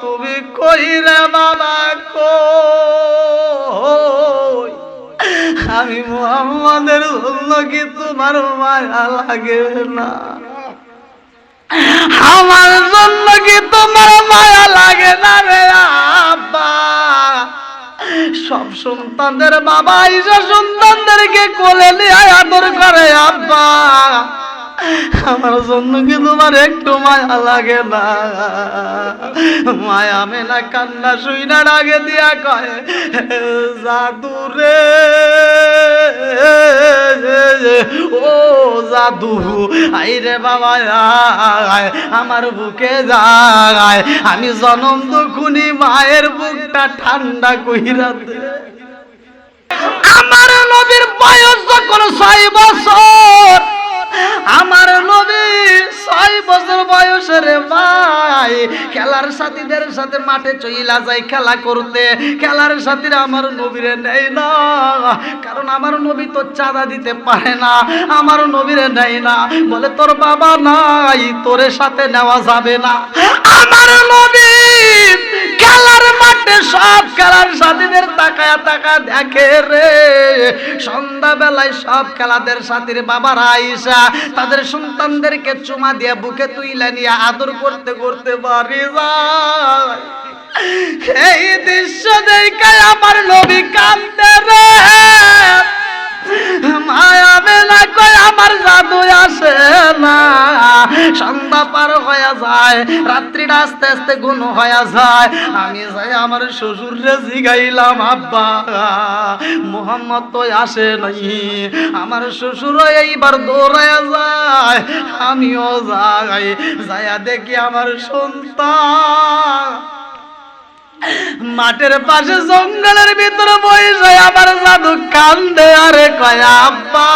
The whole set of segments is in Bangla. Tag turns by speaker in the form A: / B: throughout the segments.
A: তুমি কই রে বাবা কই? আমি মোহাম্মদের জন্য কি তোমার মায়া লাগে না। আমার জন্য কি তোমার মায়া লাগে না রে আব্বা। সব সন্তানদের বাবা, ঈশা সন্তানদেরকে কোলে নিয়ে আদর করে আব্বা। আমার জন্য কি তোমার একটু মায়া লাগে না। মায়া মেলা কান্না শুই না ডাকে দিয়া কয় জাদু রে ও জাদু আই রে বাবা আমার বুকে যায়। আমি জনম দুখুনি মায়ের বুকটা ঠান্ডা কইরা আমার নবীর বয়স যখন ছয় বছর আমার নবী ছয় বছর বয়সের ভাই, খেলার সাথীদের সাথে মাঠে চইলা যায় খেলা করতে। খেলার সাথীরা আমার নবীরে নেয় না, কারণ আমার নবী তো চাঁদা দিতে পারে না। আমার নবীরে নেয় না, বলে তোর বাবা নাই, তোরে সাথে নেওয়া যাবে না। আমার নবী খেলার মাঠে সব খেলার সাথীদের তাকায়া তাকা দেখে রে। সন্ধ্যা বেলায় সব খেলাদের সাথীর বাবারা আইসা তাদের সন্তানদেরকে চুমা দিয়ে বুকে তুইলা নিয়ে আদর করতে করতে পারে এই দৃশ্য দেখে আমার নবী কান্দে রে। মায়া মেলা কয় আমার জাদু আসে না। সন্ধ্যা পার হয়ে যায়, রাত্রিটা আস্তে আস্তে গুণ হয়ে যায়। আমি যাই আমার শ্বশুর রে জিগাইলাম, আব্বা, মোহাম্মদ তো আসে নাই। আমার শ্বশুর এইবার দৌড়ায় যায়, আমিও যাই, যাইয়া দেখি আমার সন্তান। মাঠের পাশে জঙ্গলের ভিতরে বসে আমার জাদু কান্দে, আরে কয় আব্বা।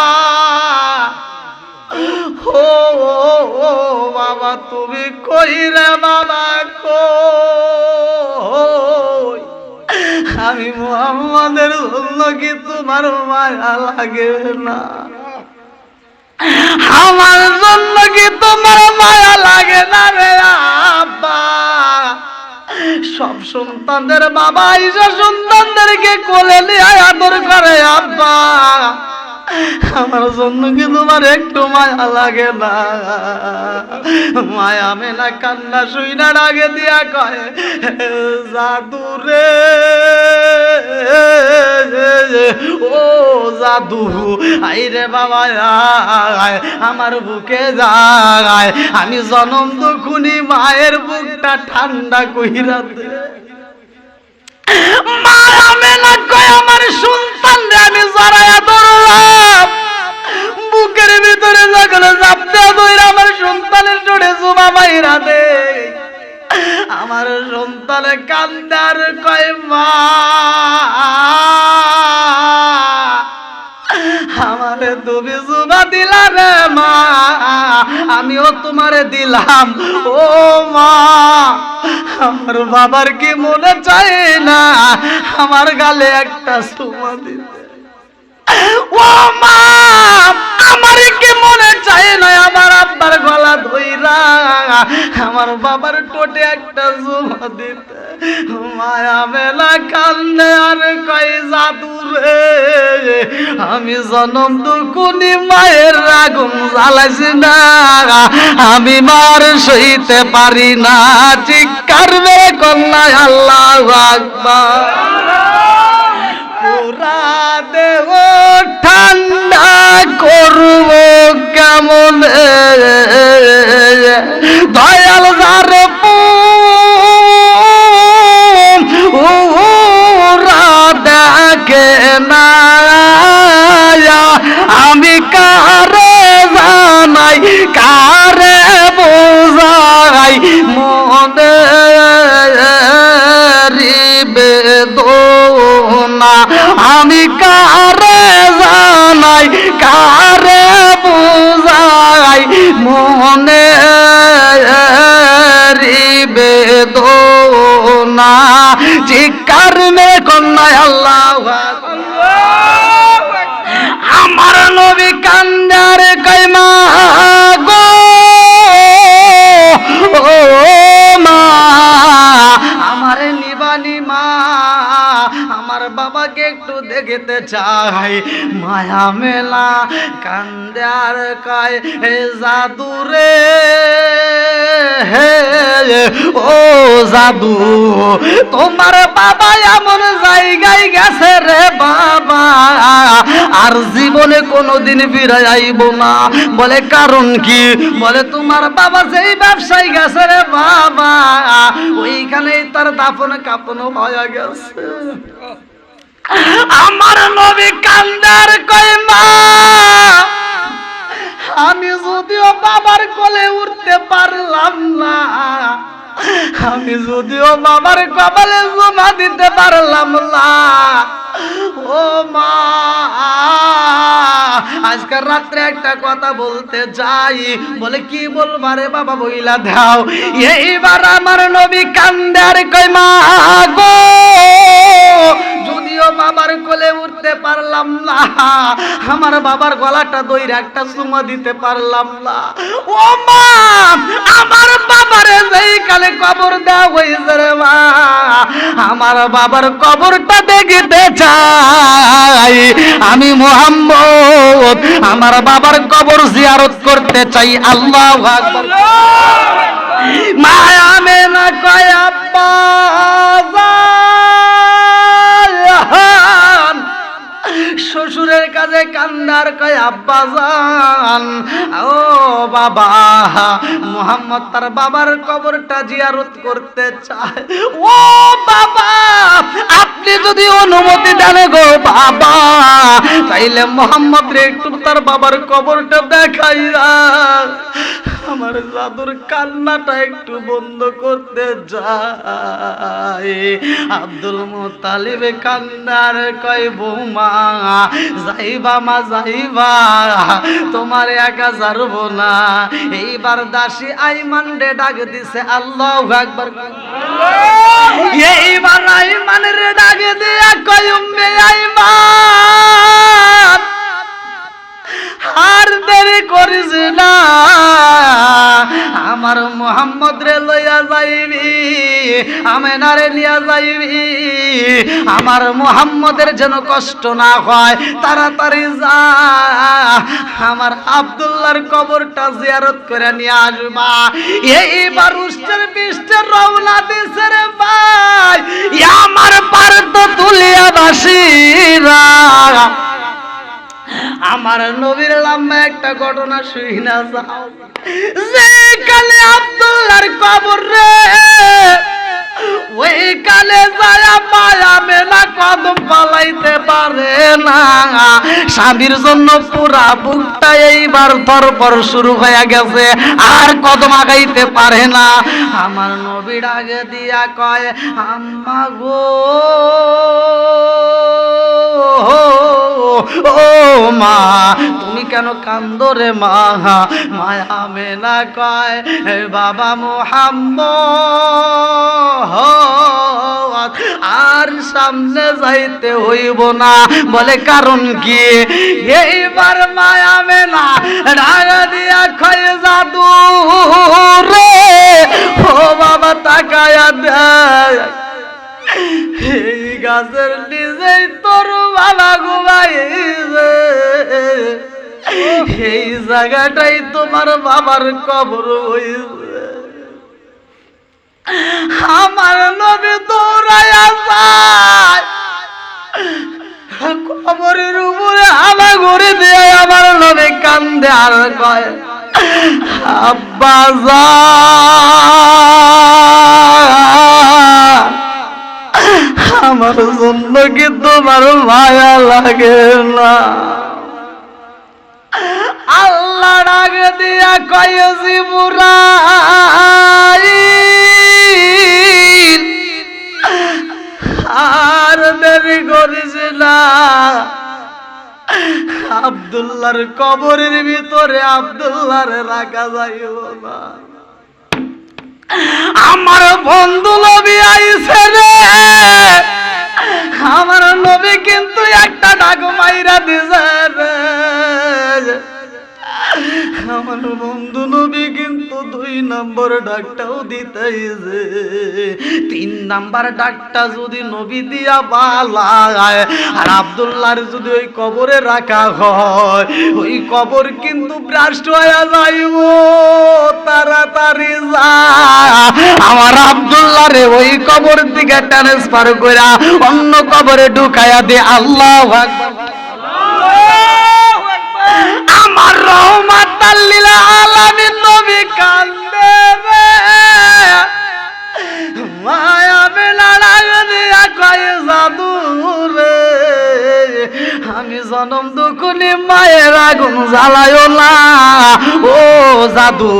A: ও বাবা, তুমি কই রে বাবা কই? আমি মোহাম্মদের জন্য কি তোমার মায়া লাগে না? আমার জন্য কি তোমার মায়া লাগে না রে আব্বা? সব সন্তানদের বাবা ঈশা সন্তানদেরকে কোলে নিয়ে আদর করে, আব্বা, আমার জন্য কি তোমার একটু মায়া লাগে না? মায়া মেলা কান্না শুই না ডাকে দিয়া কয় জাদু রে ও জাদু আই রে বাবা আমার বুকে যায়। আমি জনম দুখুনি মায়ের বুকটা ঠান্ডা কইরা দে মায়া মেলা কয়, আমার সন্তান রে, আমি জড়াইয়া ধরলাম। বুকের ভিতরে যখন চাপতে ধরে আমার সন্তানের জোরে জুমা মাইরা দে আমার সন্তানে কান্দার কয়, মা আমারে তুমি জুবা দিলা রে মা, আমিও তোমারে দিলাম। ও মা, আমার বাবার কি মনে চায় না? আমার গালে একটা সুমা দিতে। ও মা, আমার কি মনে চায় না আমার আব্বার গলা ধইরা? আমার বাবার টোটে একটা জুমা দিতে। মায়া মেলা কান্দে, আর কই জাদু রে? আমি জনম দুকুনি মায়ের আগুন জ্বালাইছি না। আমি মার সইতে পারি না। চিৎকার মেরে কন্যায় আল্লাহ আকবার। দেহ ঠান্ডা করব কেমন? দয়াল যার দেখে না আমি কারে জানাই, কারে বোঝাই মনে বেদনা আমি কারে জানাই কারে বুঝাই মনে বেদনা চিকার মে কন্যায় আল্লাহ দেখতে চাই। মায়া মেলা কান্দে আর কয় হে জাদুরে। হে, ও জাদু, তোমার বাবা এমন জায়গায় গেছে রে বাবা। আর জীবনে কোনোদিন ফিরে আইব না। বলে কারণ কি? বলে তোমার বাবা যেই ব্যবসায় গেছে রে বাবা। ওইখানেই তার দাফন কাপন হয়ে গেছে। আমার নবী কান্দার কই মা, আমি যদিও বাবার কোলে উঠতে পারলাম না, আমি যদিও বাবার কপালে জমা দিতে পারলাম না। ও মা আজকের রাত্রে একটা কথা বলতে যাই। বলে, কি বলবা রে বাবা, বইলা দাও। এইবার আমার নবী কান্দার কই মা গো যদিও বাবার কোলে উঠতে পারলাম না। আমার বাবার গলাটা দইরে একটা চুমা দিতে পারলাম না। ও মা আমার বাবারে যেই কালে কবর দেওয়া হয়েছে রে মা আমার বাবার কবরটা দেখিতে চাই। আমি মোহাম্মদ আমার বাবার কবর জিয়ারত করতে চাই। আল্লাহ আকবার। মায়া মেনা কয় কান্দার কয় আব্বা জান? ও বাবা, মোহাম্মদ তার বাবার কবরটা জিয়ারত করতে চায়। ও বাবা, আপনি যদি অনুমতি দেন গো বাবা, তাইলে মোহাম্মদ রে একটু তার বাবার কবরটা দেখাইয়া আমার জাদুর কান্নাটা একটু বন্ধ করতে যায়। আব্দুল মোতালিবে কান্নার কয় বৌমা যাইবা মা যাইবা তোমার একা জারবো না। এইবার দাসী আইমান রে ডাক দিছে আল্লাহ একবার এইবার আইমান রে ডাক দিয়া কয় উম্মে আইমান! আর দেরি করিস না। আমার মোহাম্মদ রে লইয়া যাইবি, আমেনারে লিয়া যাইবি। আমার মোহাম্মদের যেন কষ্ট না হয়, তাড়াতাড়ি যা। আমার আব্দুল্লাহর কবরটা জিয়ারত করে নিয়ে আসবা। এইবার উষ্টের বিষ্টের রওনা দিছে রে ভাই। আমার পার তো তুলিয়া বাসিরা আমার নবীর লাম্বা একটা ঘটনা শুই না যাও। যে কালে আব্দুল্লাহর কবর রে, ওই কালে যায় মায়া মেলা কদম পালাইতে পারে না। স্বামীর জন্য পুরা বুকটা এইবার ধরপর শুরু হয়ে গেছে, আর কদম আগাইতে পারে না। আমার নবীর আগে দিয়া কয়, আম্মা গো ও মা তুমি কেন কান্দো রে মা? মায়া মেনা কয়, হে বাবা মোহাম্মদ, আর সামনে যাইতে হইব না। বলে কারণ কি? এইবার মায়া মেনা রাগা দিয়া খয়ে জাদু রে, ও বাবা তাকায়া দেয় গাছের নিজেই তোর বাবা ঘুমাইছে। এই জায়গাটাই তোমার বাবার কবর হইছে। আমার নবী দৌড়াইয়া যায় কবরের উপরে হালা ঘুরে দিয়ে আমার নবী কান্দে আর কয়, আব্বা যা। আমার জন্য কি তোমার মায়া লাগে না। আল্লাহ ডাক দিয়া কয়েছি বুড়াই আর দেরি করিস না। আবদুল্লাহর কবরের ভিতরে আবদুল্লাহর রাখা যাইব না। আমার বন্ধু নবী আইছে রে। আমার নবী কিন্তু একটা ডাক মাইরা দিছে আমার বন্ধু নবী কিন্তু দুই নম্বর ডাকটাও দিতেই যে। তিন নাম্বার ডাকটা যদি নবী দিয়া বালায়, আর আব্দুল্লাহর যদি ওই কবরে রাখা হয়, ওই কবর কিন্তু ভ্রাষ্ট হয়ে যাইব, তাড়াতাড়ি যা। আমার আব্দুল্লাহ রে ওই কবর দিকে ট্রান্সফার কইরা অন্য কবরে ঢুকাইয়া দে, আল্লাহ আমার রহমাত আলামিন নবী কান্দে মায়া বেলাড়ায় আমি জনম দুকুনি মায়ের আগুন জ্বালায়ও না। ও জাদু,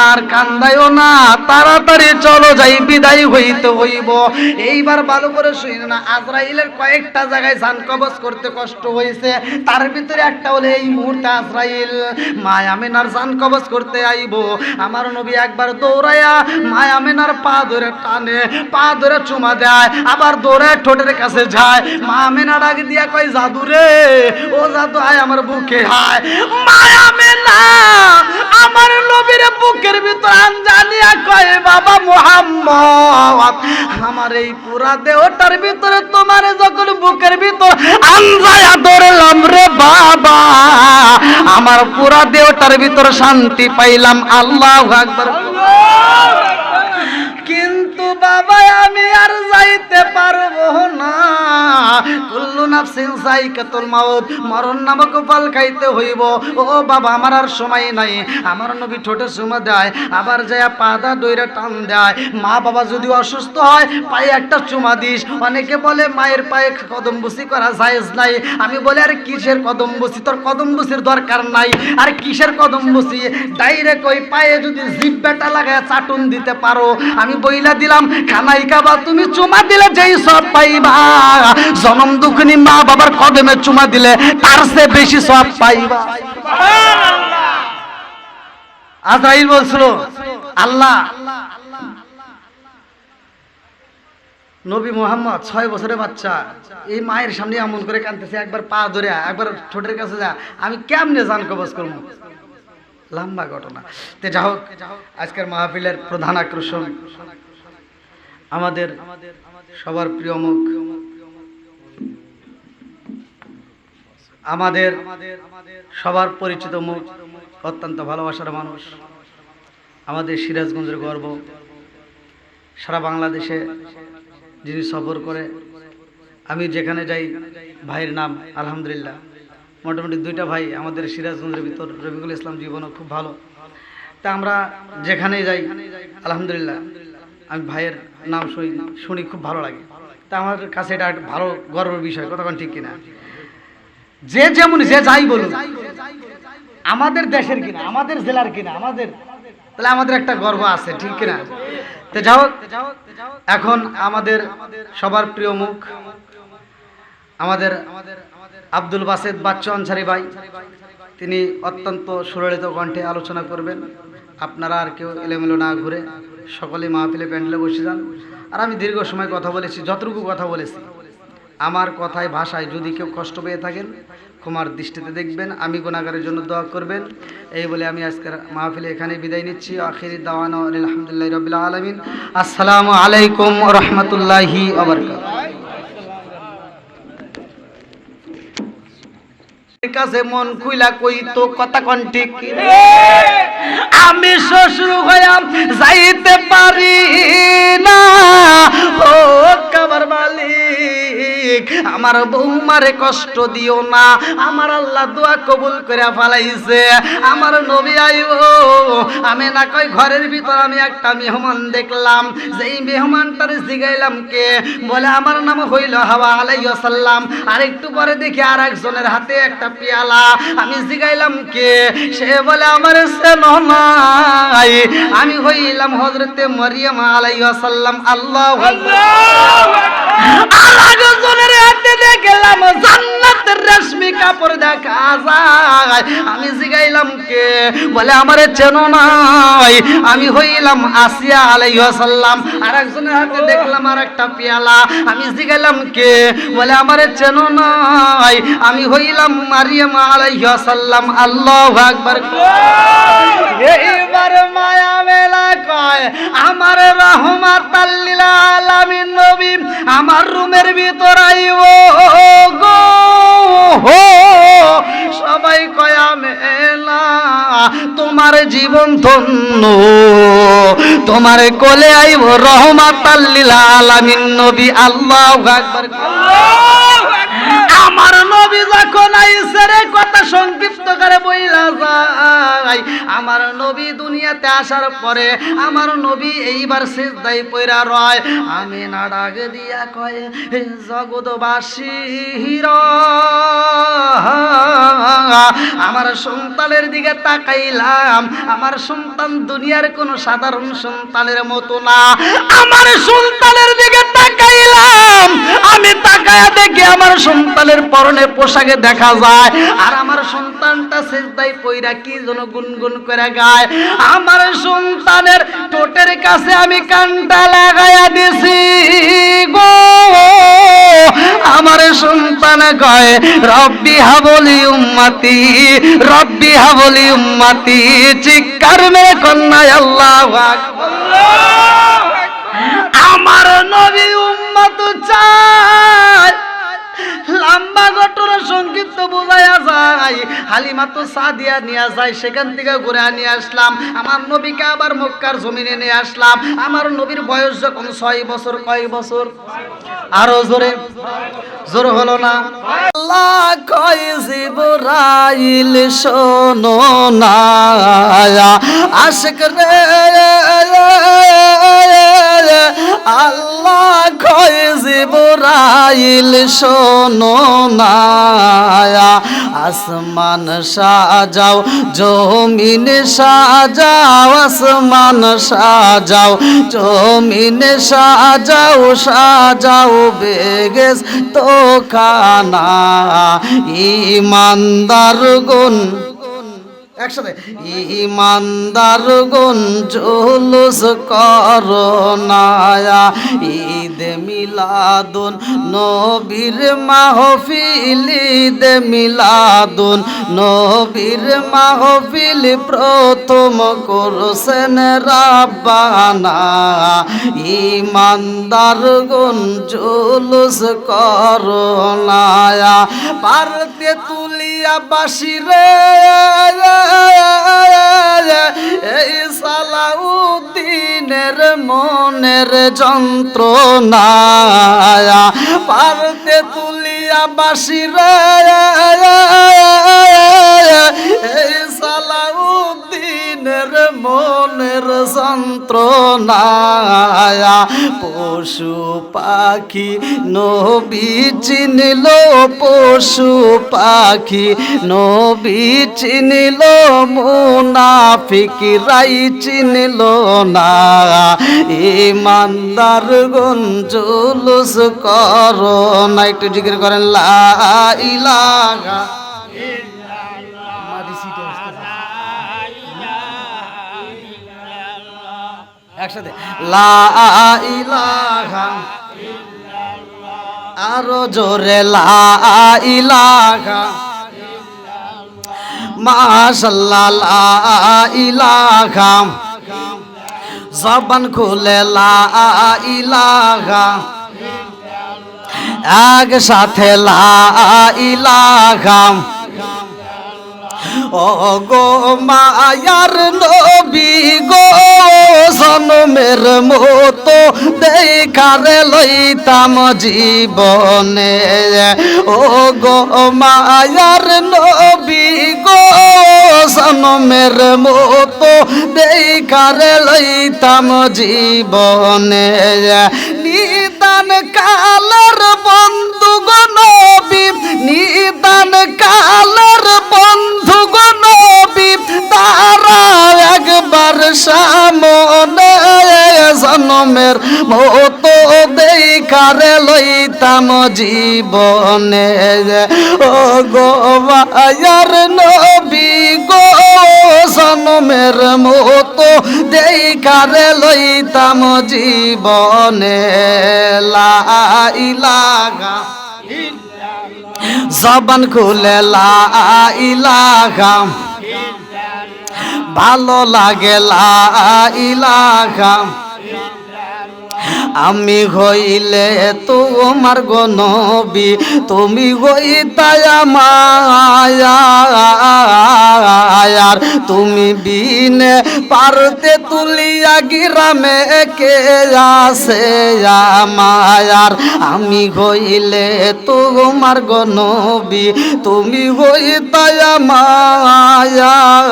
A: আর কান্দায়ও না। তাড়াতাড়ি চলো যাই, বিদায় হইতে হইব। এইবার ভালো করে শুই না। আজরাইলের কয়েকটা জায়গায় জান কবজ করতে কষ্ট হয়েছে তার ভিতরে একটা হলে এই মুহূর্তে আজরাইল। মায়ামিনার জান কবজ করতে আইব। আমার নবী একবার দৌড়াইয়া মায়ামিনার পা ধরে টানে, পা ধরে চুমা দেয়। আবার দৌড়ায় ঠোঁটের কাছে যায়। মা মেনা ডাক দিয়া কয়, জাদু রে, ও জাদু, আয় আমার বুকে হায়। মায়ামিনা আমার নবীর বুকের ভিতর আনজানিয়া কয়, বাবা মোহাম্মদ, আমার এই পুরা দেহটার ভিতরে তোমার যখন বুকের ভিতর আনজায়া ধরলাম রে বাবা, আমার পুরা দেহটার ভিতর শান্তি পাইলাম। আল্লাহ আকবার। নাফসিন সাইকাতুল মাউত, মরণ নামক ফল খাইতে হইব। ও বাবা, আমার আর সময় নাই। আমার নবী ঠোঁটে দেয়, আবার যায় পাদা দইরা টান দেয়। মা বাবা যদি অসুস্থ হয়, পায়ে একটা চুমা দিস। অনেকে বলে, মায়ের পায়ে কদম বুসি করা নাই। আমি আর কিসের কদম তোর কদম বুসির দরকার নাই। আর কিসের কদম বুসি ডাইরেক্ট ওই পায়ে যদি জিব্বাটা লাগায় চাটুন দিতে পারো। আমি বইলা দিলাম খানাই কাবা তুমি চুমা দিলে যেই সব পাইবা। জনম দুঃখনি মা বাবার কদমে চুমা দিলে তার চেয়ে বেশি সব পাইবা। আজরাইল বলছিল, আল্লাহ, নবী মোহাম্মদ ছয় বছরের বাচ্চা। এই মায়ের সামনে এমন করে কাঁদতেছে, একবার পা ধরে একবার ঠোঁটের কাছে যা, আমি কেমনে জান কবজ করব? লম্বা ঘটনা। তে যা হোক, আজকের মাহফিলের প্রধান আকর্ষণ আমাদের সবার প্রিয় মুখ। আমাদের সবার পরিচিত মুখ, অত্যন্ত ভালোবাসার মানুষ, আমাদের সিরাজগঞ্জের গর্ব। সারা বাংলাদেশে যিনি সফর করে, আমি যেখানে যাই, ভাইয়ের নাম আলহামদুলিল্লাহ। মোটামুটি দুইটা ভাই আমাদের সিরাজগঞ্জের ভিতর রবিকুল ইসলাম জীবনও খুব ভালো। তা আমরা যেখানেই যাই, আলহামদুলিল্লাহ, আমি ভাইয়ের নাম শুনি শুনি খুব ভালো লাগে। তা আমার কাছে এটা ভালো গর্বের বিষয় কতক্ষণ ঠিক কিনা? যে যেমন যে যাই বলুন আমাদের দেশের কিনা, আমাদের জেলার কিনা, আমাদের তাহলে আমাদের একটা গর্ব আছে, ঠিক কিনা? যাও, এখন আমাদের সবার প্রিয় মুখ, আমাদের আব্দুল বাসেদ বাচ্চু আনসারি ভাই, তিনি অত্যন্ত সুরলিত কণ্ঠে আলোচনা করবেন। আপনারা আর কেউ এলোমেলো না ঘুরে সকলে মাহফিলে প্যান্ডেলে বসে যান। আর আমি দীর্ঘ সময় কথা বলেছি, যতটুকু কথা বলেছি। আমার কথায়, ভাষায় যদি কেউ কষ্ট পেয়ে থাকেন, ক্ষমার দৃষ্টিতে দেখবেন, আমি গুণাগারের জন্য দোয়া করবেন। এই বলে আমি আজকের মাহফিলে এখানে বিদায় নিচ্ছি। আখিরি দাওয়ান আলহামদুলিল্লাহ রবিল আলমিন। আসসালামু আলাইকুম রহমতুল্লাহি কাছে মন খুইলা কই তো কথা কন ঠিক? আমি শ্বশুর হইয়াম যাইতে পারি না। ও কাবার মালিক। আমার বৌমারে কষ্ট দিও না। আমার আল্লাহ দোয়া কবুল করে ফালাইছে। আমার নবী আইব আমি না কই ঘরের ভিতর আমি একটা মেহমান দেখলাম। যেই মেহমানটার জিগাইলাম কে? বলে আমার নাম হইল হাওয়া আলাইহিস সালাম আর একটু পরে দেখি আর একজনের হাতে একটা পেয়ালা। আমি জিগাইলাম কে? সে বলে আমার সেন নাই আমি হইলাম হজরতে মরিয়ম আলাইহিস সালাম আল্লাহ রেশমি কাপড় দেখা আমি জিগাইলাম কে? বলে, আমারে চেনো নাই। আমি হইলাম আসিয়া আলাইহাল্লাম আর একজনের হাতে দেখলাম আর একটা পেয়ালা। আমি জিগাইলাম কে? বলে, আমারে চেনো নাই। আমি হইলাম মারিয়াম আলাইহাল্লাম আল্লাহ আকবার। এইবার মায়া মেলা কয়, আমার রহমাত আলামিন নবী। আমার রুমের ভিতর আইব গো। সবাই কয়া মেলা তোমার জীবন ধন্য। তোমার কোলে আইব রহমাত আলামিন, নবী আল্লাহ আকবার। আমার নবী যখন আইসে রে, কথা সংক্ষিপ্ত করে বইলা যায়। আমার নবী দুনিয়াতে আসার পরে আমার নবী এইবার সেজদাই পয়রা রয়। আমি না ডাক দিয়া কয়, হে জগৎবাসী আমার সন্তানের দিকে তাকাইলাম। আমার সন্তান দুনিয়ার কোন সাধারণ সন্তানের মতো না। আমার সন্তানের দিকে তাকাইলাম। তাকায়া দেখি আমার সন্তানের পরনে পোশাকে দেখা যায়। আর আমার সন্তানটা সেজদাই পইরা কি যেন গুনগুন করে গায়। আমার সন্তানের টোটের কাছে আমি কানটা লাগাইয়া দিছি গো। আমার সন্তান কয়, রব্বি হাবলি উম্মতি, রব্বি হাবলি উম্মতি, চিৎকার মেরে কন্যায় আল্লাহ আমার নবী উম্মত চায় লম্বা ঘটনা সংক্ষিপ্ত বোঝায়া যায়। হালিমা তো সাদিয়া নিয়ে যায়, সেখান থেকে ঘুরে নিয়ে আসলাম। আমার নবীকে আবার মক্কার জমিনে নিয়ে আসলাম। আমার নবীর বয়স যখন ছয় বছর, কয় বছর? আরও জোরে। জোর হলো না। আল্লাহ কয়, জিবরাইল শোনো না। আল্লাহ কয় না আসমান সাজাও, জমিন সাজাও, আসমান সাজাও, জমিন সাজাও সাজাও বেগেস তো খানা ইমানদার গুণ। একসাথে, ইমানদার গুন জুলুস করনায়া ঈদ মিলাদুন, নবীর মাহফিল দে মিলাদুন, নবীর মাহফিল প্রথম করছেন রাব্বানা। ইমানদার গুন জুলুস করনায়া পারতে তুলিয়া বাসিরে এই সালাউদ্দিনের মনের যন্ত্রণা পারতে তুলিয়া বাসিরে এই সালাউদ্দিনের মনের যন্ত্রণা পশু পাখি নবী চিনিল, পশু পাখি নবী চিনিল মুনাফিক রাই চিনিল না। ইমানদার গুন জুলুস কর না একটু করেন লা ইলাহা একসাথে লা ইলাহা আরও জোরে লা ইলাহা মাশাল্লাহ লা ইলাহা জবান খুলে লা সাথে লা ইলাহা। ও গো মায়ার নবী গো, জনমের মতো দেখারে লইতাম জীবনে। ও গো মায়ার নবী গো, জনমের মতো দেখারে লইতাম জীবনে। নিদান কালের বন্ধু গো নবী নিদান কালের বন্ধু গো নবী তারা একবার সামনে জনমের মতো দেখারে লইতাম জীবনে। ও গো গো জনমের মতো দেখারে লইতাম জীবনে। লাইলাগা জবান খুলে লাইলাগা ভালো লাগে লাইলাগা আমি হইলে তোমার গনবি তুমি হইতাই মায়ার তুমি বিনে পারতে তুলিয়া গিরামে কে আসে মায়ার আমি হইলে তোমার গনবি, তুমি হইতাই মায়ার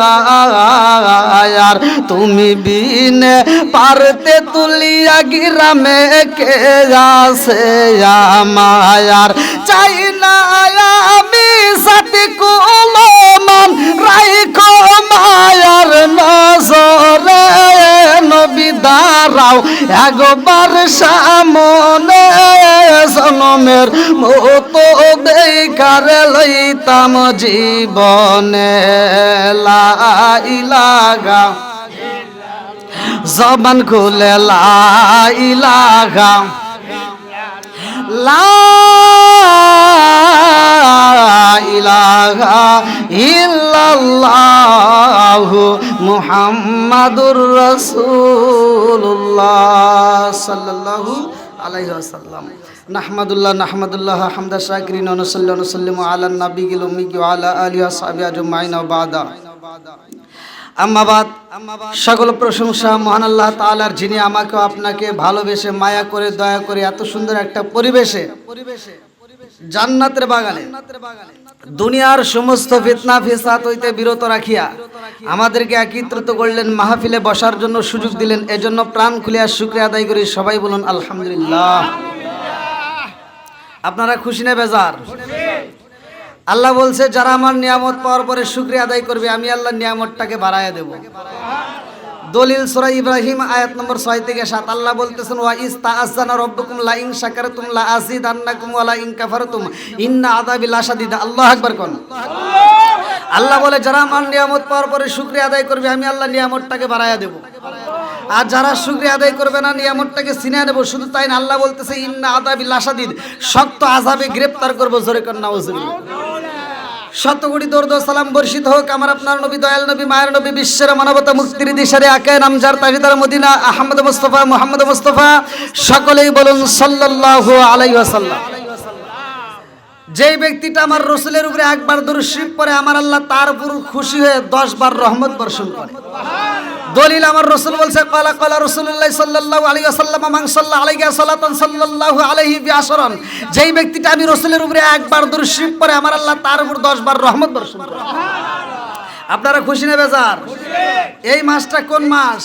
A: তুমি বিনে পারতে তুলিয়া গিরামে কে আসে মায়ার চাই না আমি সাথে কুলমান রাইখো মায়ার নজরে নবী দাঁড়াও। একবার সামনে জনমের মতো দেখার লইতাম জীবনে। লাইলাগা জবান খুলে লাইলাগা লা ইলাহা ইল্লাল্লাহু মুহাম্মাদুর রাসূলুল্লাহ সাল্লাল্লাহু আলাইহি ওয়াসাল্লাম। নাহমাদুল্লাহ নাহমাদুল্লাহ, হামদা, শাকিরিন আলা আলা আজমাইন বাদা। আম্মাবাদ সকল প্রশংসা মহান আল্লাহ তাআলার যিনি আমাকে আপনাকে ভালোবেসে, মায়া করে, দয়া করে এত সুন্দর একটা পরিবেশে পরিবেশে জান্নাতের বাগানে। দুনিয়ার সমস্ত ফিতনা ফিসাদ হইতে বিরত রাখিয়া আমাদেরকে একত্রিত করলেন, মাহফিলে বসার জন্য সুযোগ দিলেন। এজন্য প্রাণ খুলিয়া শুক্রিয়া আদায় করি। সবাই বলুন, আলহামদুলিল্লাহ। আপনারা খুশি না বেজার? আল্লাহ বলছে, যারা আমার নিয়ামত পাওয়ার পরে শুক্রিয়া আদায় করবে, আমি আল্লাহ নিয়ামতটাকে বাড়াইয়া দেব। দলিল সূরা ইব্রাহিম আয়াত নম্বর ছয় থেকে সাত, আল্লাহ বলতেছেন, ওয়া ইস তাআজ্জানা রাব্বুকুম, লা ইন শাকারতুম, লা আযিদান্নাকুম, ওয়া লা ইন কাফারতুম, ইন্না আযাবি লাশাদীদ আল্লাহু আকবার কোন? আল্লাহ বলে, যারা আমার নিয়ামত পাওয়ার পরে শুক্রিয়া আদায় করবে, আমি আল্লাহ নিয়ামতটাকে বাড়াইয়া দেব। আর যারা শুক্রিয়া আদায় করবে না, নিয়ামতটাকে সিনিয়ে নেব শুধু তাই না, আল্লাহ বলতেছে, ইন্না আদাবি লাশাদীদ শক্ত আযাবে গ্রেফতার করব, জোরে কর নাউজুবিল্লাহ শত কোটি দর্দ সালাম বর্ষিত হোক, আমার আপনার নবী, দয়াল নবী, মায়ের নবী, বিশ্বের মানবতা মুক্তির দিশারে আকায় নামজার তাহিদার Medina, Ahmad Mustafa, Mohammad Mustafa, সকলেই বলুন সাল্লাহ আলাই ওয়াসাল্লাম। যেই ব্যক্তিটা আমার রসুলের উপরে একবার দর্শিপ পরে আমার আল্লাহ তার উপর খুশি হয়ে দশ বার রহমত বর্ষণ করে। দলিল আমার রসুল বলছে, কলা কলা রসুল্লাহ সাল্লাহ আলী আসাল্লাম মান সাল্লাহ আলাইহি সাল্লাতন সাল্লাহ আলাইহি বিয়াসরণ যেই ব্যক্তিটা আমি রসুলের উপরে একবার দরুশরীফ পরে আমার আল্লাহ তার উপর দশবার রহমত বর্ষণ আপনারা খুশি নেবে বেজার? এই মাসটা কোন মাস?